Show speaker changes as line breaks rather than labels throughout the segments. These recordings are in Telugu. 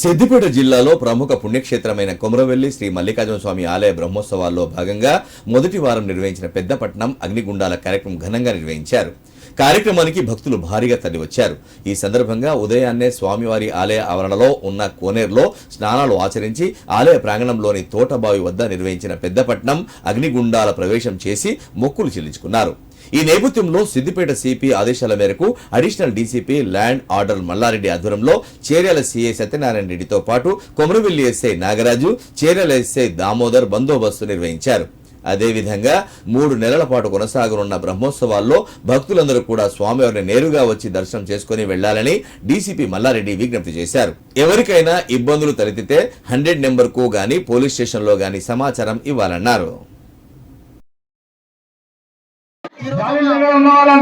సిద్దిపేట జిల్లాలో ప్రముఖ పుణ్యక్షేత్రమైన కొమరవెల్లి శ్రీ మల్లికార్జున స్వామి ఆలయ బ్రహ్మోత్సవాల్లో భాగంగా మొదటి వారం నిర్వహించిన పెద్దపట్నం అగ్నిగుండాల కార్యక్రమం ఘనంగా నిర్వహించారు. కార్యక్రమానికి భక్తులు భారీగా తరలివచ్చారు. ఈ సందర్భంగా ఉదయాన్నే స్వామివారి ఆలయ ఆవరణలో ఉన్న కోనేరులో స్నానాలు ఆచరించి ఆలయ ప్రాంగణంలోని తోటబావి వద్ద నిర్వహించిన పెద్దపట్నం అగ్నిగుండాల ప్రవేశం చేసి మొక్కులు చెల్లించుకున్నారు. ఈ నేపథ్యంలో సిద్దిపేట సిపి ఆదేశాల మేరకు additional DCP land order Mallareddy ఆధ్వర్యంలో చేర్యాల సీఐ సత్యనారాయణ రెడ్డితో పాటు కొమరవెల్లి ఎస్ఐ నాగరాజు చేర్యాల ఎస్ఐ దామోదర్ బందోబస్తు నిర్వహించారు. అదేవిధంగా మూడు నెలల పాటు కొనసాగనున్న బ్రహ్మోత్సవాల్లో భక్తులందరూ కూడా స్వామివారిని నేరుగా వచ్చి దర్శనం చేసుకుని వెళ్ళాలని డీసీపీ మల్లారెడ్డి విజ్ఞప్తి చేశారు. ఎవరికైనా ఇబ్బందులు తలెత్తితే హండ్రెడ్ నెంబర్కు గాని పోలీస్ స్టేషన్లో గాని సమాచారం ఇవ్వాలన్నారు.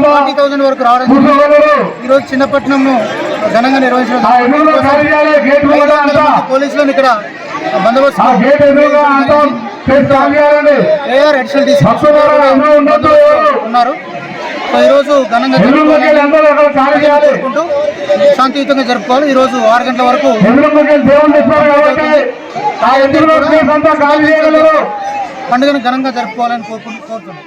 ఫార్టీ థౌసండ్ వరకు రావడం జరిగింది. ఈ రోజు చిన్నపట్నంను ఘనంగా నిర్వహించడం పోలీసులను ఇక్కడ బందోబస్తు ఏఆర్ అడిషనల్ డీసీ ఉన్నారు. సో ఈ రోజు ఘనంగా జరుపుకుంటూ శాంతియుతంగా జరుపుకోవాలి. ఈ రోజు ఆరు గంటల వరకు పండుగను ఘనంగా జరుపుకోవాలని కోరుకుంటూ కోరుతున్నాం.